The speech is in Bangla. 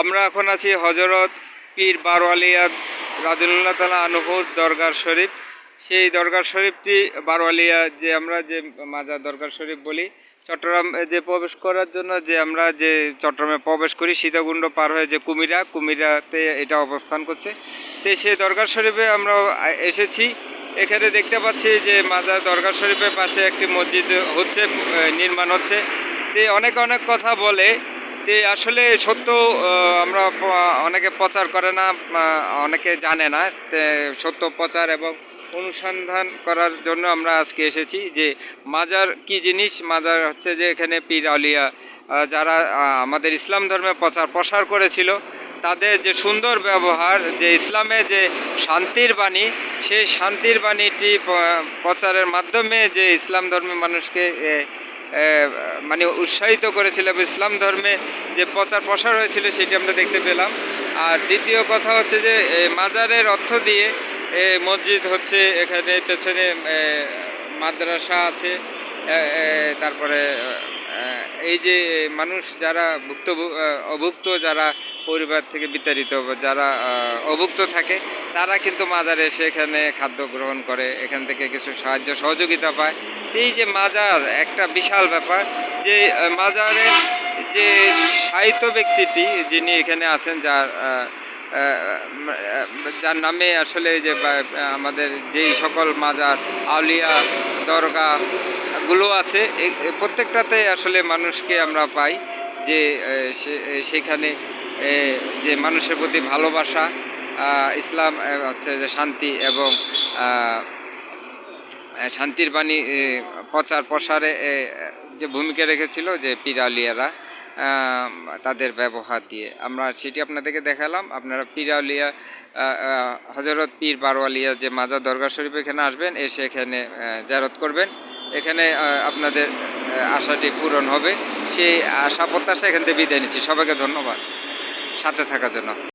আমরা এখন আছি হজরত পীর বারোয়ালিয়া রাজুল্লাহ তালা আনহুর দরগার শরীফ। সেই দরগার শরীফটি বারোয়ালিয়া যে আমরা যে মাজার দরগার শরীফ বলি, চট্টগ্রাম যে প্রবেশ করার জন্য যে আমরা যে চট্টগ্রামে প্রবেশ করি, সীতাকুণ্ড পার হয়ে যে কুমিরা, কুমিরাতে এটা অবস্থান করছে। তো সেই দরগার শরীফে আমরা এসেছি। এখানে দেখতে পাচ্ছি যে মাজার দরগার শরীফের পাশে একটি মসজিদ হচ্ছে নির্মাণ হচ্ছে। অনেক অনেক কথা বলে তে আসলে সত্য আমরা অনেকে প্রচার করে না অনেকে জানে না। সত্য প্রচার এবং অনুসন্ধান করার জন্য আমরা আজকে এসেছি যে মাজার কি জিনিস? মাজার হচ্ছে যে এখানে পীর আলিয়া যারা আমাদের ইসলাম ধর্মে প্রচার প্রসার করেছিল, তাদের যে সুন্দর ব্যবহার, যে ইসলামে যে শান্তির বাণী, সেই শান্তির বাণীটি প্রচারের মাধ্যমে যে ইসলাম ধর্মের মানুষকে মানে উৎসাহিত করেছিল ইসলাম ধর্মে যে প্রচার প্রসার হয়েছিল সেটি আমরা দেখতে পেলাম। আর দ্বিতীয় কথা হচ্ছে যে মাজারের অর্থ দিয়ে মসজিদ হচ্ছে, এখানে পেছনে মাদ্রাসা আছে তারপরে এই যে মানুষ যারা ভুক্ত অভুক্ত, যারা পরিবার থেকে বিতাড়িত যারা অভুক্ত থাকে, তারা কিন্তু মাজারে এসে এখানে খাদ্য গ্রহণ করে, এখান থেকে কিছু সাহায্য, সহযোগিতা পায়। এই যে মাজার একটা বিশাল ব্যাপার, যে মাজারে যে সাহিত্য ব্যক্তিটি যিনি এখানে আছেন, যার যার নামে আসলে যে আমাদের যেই সকল মাজার, আউলিয়া দরগা গুলো আছে। প্রত্যেকটাতে আসলে মানুষকে আমরা পাই যে সেখানে যে মানুষের প্রতি ভালোবাসা ইসলাম হচ্ছে যে শান্তি এবং শান্তির বাণী প্রচার প্রসারে যে ভূমিকা রেখেছিল যে পিরালিয়ারা তাদের ব্যবহার দিয়ে। আমরা সেটি আপনাদেরকে দেখালাম। আপনারা পিরালিয়া হজরত পীর বারওয়ালিয়া যে মাজার দরগা শরীফ এখানে আসবেন, এসে এখানে জারত করবেন। এখানে আপনাদের আশাটি পূরণ হবে। সেই আশা প্রত্যাশা এখান থেকে বিদায় নিচ্ছি। সবাইকে ধন্যবাদ সাথে থাকার জন্য।